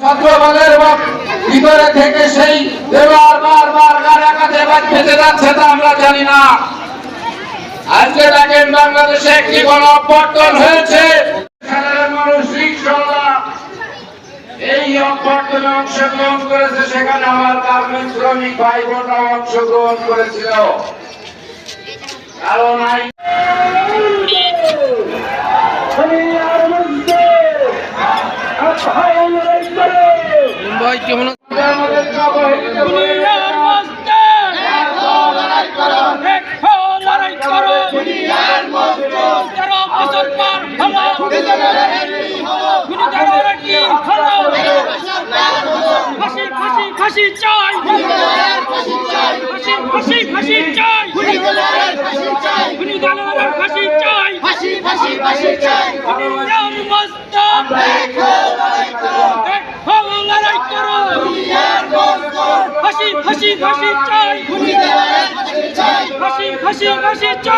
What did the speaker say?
ছাত্রদলের ভিতরে থেকে সেই এবার বারবার গাড়াকাতে এবার যাচ্ছে তা আমরা জানি না। আজকে দেখেন বাংলাদেশে একটি গণ অভ্যর্থন হয়েছে এই অভ্যর্থনে অংশগ্রহণ করেছে সেখানে আমার গার্মেন্ট শ্রমিক ভাই বোনরাও অংশগ্রহণ করেছিল। কারণ ফাঁসি ফাঁসি ফাঁসি চাই। ফাঁসি ফাঁসি চাই। ফাঁসি চাই। ফাঁসি ফাঁসি চাই। করো ফাঁসি ফাঁসি ফাঁসি চাই। ফাঁসি ফাঁসি ফাঁসি চাই।